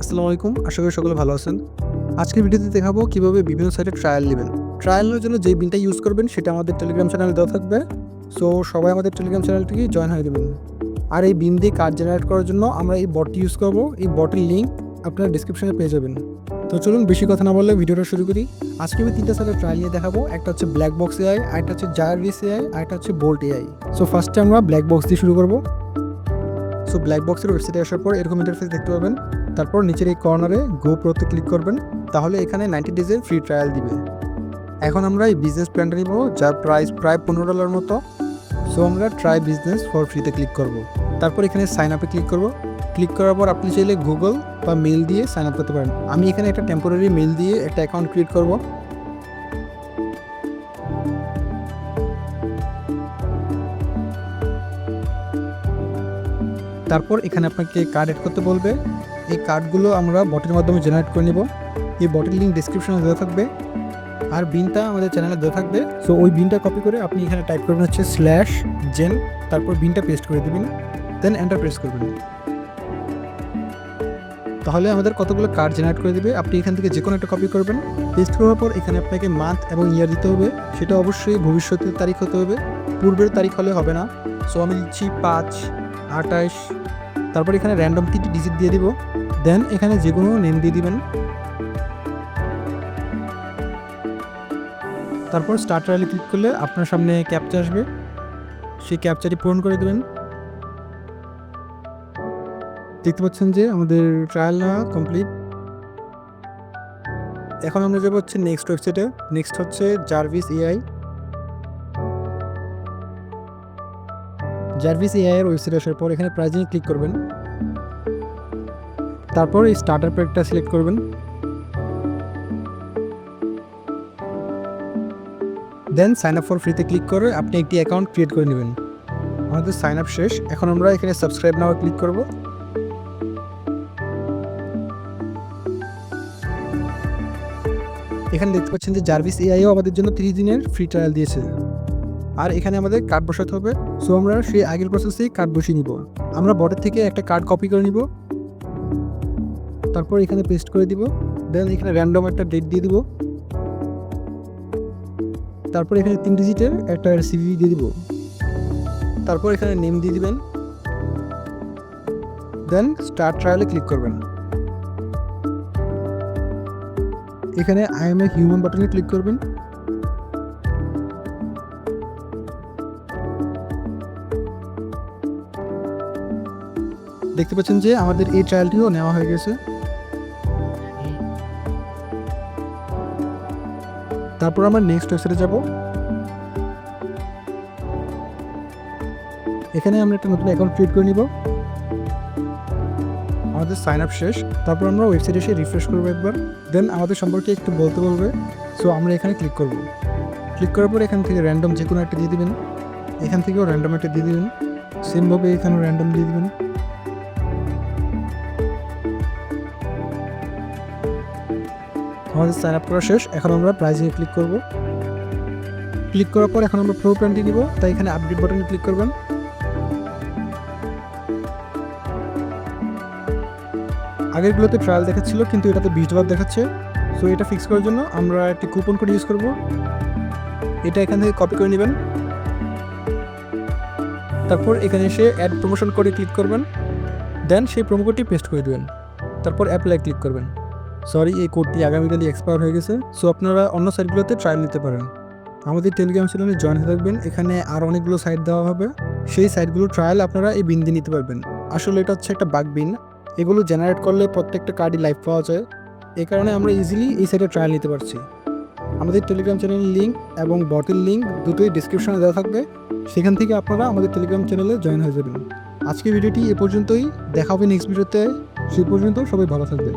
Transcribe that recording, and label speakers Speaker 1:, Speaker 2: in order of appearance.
Speaker 1: আসসালামু আলাইকুম, আশা করি সকলে ভালো আছেন। আজকের ভিডিওতে দেখাবো কীভাবে বিভিন্ন সাইটে ট্রায়াল নেবেন। ট্রায়ালের জন্য যে বিনটা ইউজ করবেন সেটা আমাদের টেলিগ্রাম চ্যানেলে দেওয়া থাকবে। সো সবাই আমাদের টেলিগ্রাম চ্যানেলটিকে জয়েন হয়ে দেবেন আর এই বিন দিয়ে কার্ড জেনারেট করার জন্য আমরা এই বটটি ইউজ করব। এই বটের লিঙ্ক আপনারা ডিসক্রিপশনে পেয়ে যাবেন। তো চলুন বেশি কথা না বললে ভিডিওটা শুরু করি। আজকে আমি তিনটা সাইটের ট্রায়াল নিয়ে দেখাবো। একটা হচ্ছে ব্ল্যাক বক্স এআই আরেকটা হচ্ছে জার্ভিস এআই আরেকটা হচ্ছে বোল্ট এআই সো ফার্স্টে আমরা ব্ল্যাক বক্স দিয়ে শুরু করব। সো ব্ল্যাক বক্সের ওয়েবসাইটে আসার পর এরকম ইন্টারফেস দেখতে পাবেন। তারপর নিচের এই কর্নারে গো প্রোতে ক্লিক করবেন। তাহলে এখানে নাইনটি ডেজের ফ্রি ট্রায়াল দিবে। এখন আমরা এই বিজনেস প্ল্যানটা নিব যার প্রাইস প্রায় পনেরো ডলার মতো। সো আমরা ট্রাই বিজনেস ফর ফ্রিতে ক্লিক করব। তারপর এখানে সাইন আপে ক্লিক করব। ক্লিক করার পর আপনি চাইলে গুগল বা মেল দিয়ে সাইন আপ করতে পারেন। আমি এখানে একটা টেম্পোরারি মেল দিয়ে একটা অ্যাকাউন্ট ক্রিয়েট করব। তারপর এখানে আপনাকে কার্ড এড করতে বলবে। এই কার্ডগুলো আমরা বটের মাধ্যমে জেনারেট করে নেব। এই বটের লিঙ্ক ডিসক্রিপশনে দেওয়া থাকবে। আর বিনটা আমাদের চ্যানেলে দেওয়া থাকবে। সো ওই বিনটা কপি করে আপনি এখানে টাইপ করবেন হচ্ছে স্ল্যাশ জেন তারপর বিনটা পেস্ট করে দেবেন। দেন এন্টার প্রেস করবেন। তাহলে আমাদের কতগুলো কার্ড জেনারেট করে দেবে? আপনি এখান থেকে যে কোনো একটা কপি করবেন। পেস্ট করার পর এখানে আপনাকে মান্থ এবং ইয়ার দিতে হবে। সেটা অবশ্যই ভবিষ্যতের তারিখ হতে হবে। পূর্বের তারিখ হলে হবে না। সো আমি দিচ্ছি পাঁচ আঠাশ, তারপর এখানে র্যান্ডম তিনটি ডিজিট দিয়ে দিব। দেন এখানে যে কোনো নেম দিয়ে দিবেন। তারপর স্টার্ট ট্রায়ালে ক্লিক করলে আপনার সামনে ক্যাপচা আসবে। সেই ক্যাপচাটি পূরণ করে দেবেন। দেখতে পাচ্ছেন যে আমাদের ট্রায়াল নেওয়া কমপ্লিট এখন আমরা যাব হচ্ছে নেক্সট ওয়েবসাইটে নেক্সট হচ্ছে জার্ভিস এআই জার্ভিস এআই এর ওয়েবসাইটে আসার পর এখানে প্রাইজিং ক্লিক করবেন। তারপর এই স্টার্টার প্যাকটা সিলেক্ট করবেন। দেন সাইন আপ ফর ফ্রিতে ক্লিক করে আপনি একটি অ্যাকাউন্ট ক্রিয়েট করে নেবেন। আমাদের সাইন আপ শেষ। এখন আমরা এখানে সাবস্ক্রাইব নাও ক্লিক করব। এখানে দেখতে পাচ্ছেন যে জার্ভিস এআইও আমাদের জন্য তিরিশ দিনের ফ্রি ট্রায়াল দিয়েছে। আর এখানে আমাদের কার্ড বসাতে হবে। সো আমরা সেই আগের প্রসেসেই কার্ড বসিয়ে নিব। আমরা বটের থেকে একটা কার্ড কপি করে নিব। তারপর এখানে পেস্ট করে দিব। দেন এখানে র্যান্ডম একটা ডেট দিয়ে দিব। তারপর এখানে তিন ডিজিটের একটা সিভি দিয়ে দিব। তারপর এখানে নেম দিয়ে দিবেন। দেন স্টার্ট ট্রায়ালে ক্লিক করবেন। এখানে আই এম এ হিউম্যান বাটনে ক্লিক করবেন। দেখতে পাচ্ছেন যে আমাদের এই ট্রায়ালটিও নেওয়া হয়ে গেছে। তারপর আমরা নেক্সট ওয়েবসাইটে যাব। এখানে আমরা একটা নতুন অ্যাকাউন্ট ক্রিয়েট করে নিব। আমাদের সাইন আপ শেষ। তারপর আমরা ওয়েবসাইটে এসে রিফ্রেশ করব একবার। দেন আমাদের সম্পর্কে একটু বলতে বলবে। সো আমরা এখানে ক্লিক করব। ক্লিক করার পর এখান থেকে র্যান্ডম যে কোনো একটা দিয়ে দিবেন। এখান থেকেও র্যান্ডম একটা দিয়ে দিবেন। সেমভাবে এখানেও র্যান্ডম দিয়ে দিবেন। আমাদের সাইন আপ করা শেষ। এখন আমরা প্রাইজিংয়ে ক্লিক করব। ক্লিক করার পর এখন আমরা প্রো প্ল্যানটি নিব। তাই এখানে আপডেট বাটনে ক্লিক করবেন। আগেরগুলোতে ট্রায়াল দেখাচ্ছিল, কিন্তু এটাতে বিশ ডলার দেখাচ্ছে। সো এটা ফিক্স করার জন্য আমরা একটি কুপন কোড ইউজ করব। এটা এখান থেকে কপি করে নেবেন। তারপর এখানে এসে অ্যাড প্রমোশন কোডে ক্লিক করবেন। দেন সেই প্রোমো কোডটি পেস্ট করে দেবেন। তারপর অ্যাপ্লাই ক্লিক করবেন। সরি এই কোডটি আগামীকালই এক্সপায়ার হয়ে গেছে। সো আপনারা অন্য সাইটগুলোতে ট্রায়াল নিতে পারেন। আমাদের টেলিগ্রাম চ্যানেলে জয়েন হয়ে থাকবেন। এখানে আর অনেকগুলো সাইট দেওয়া হবে। সেই সাইটগুলো ট্রায়াল আপনারা এই বিন দিয়ে নিতে পারবেন। আসলে এটা হচ্ছে একটা বাগ বিন। এগুলো জেনারেট করলে প্রত্যেকটা কার্ডই লাইভ পাওয়া যায়। এ কারণে আমরা ইজিলি এই সাইটে ট্রায়াল নিতে পারছি। আমাদের টেলিগ্রাম চ্যানেলের লিঙ্ক এবং বটের লিঙ্ক দুটোই ডিসক্রিপশনে দেওয়া থাকবে। সেখান থেকে আপনারা আমাদের টেলিগ্রাম চ্যানেলে জয়েন হয়ে যাবেন। আজকের ভিডিওটি এ পর্যন্তই। দেখা হবে নেক্সট ভিডিওতে। সেই পর্যন্ত সবাই ভালো থাকবেন।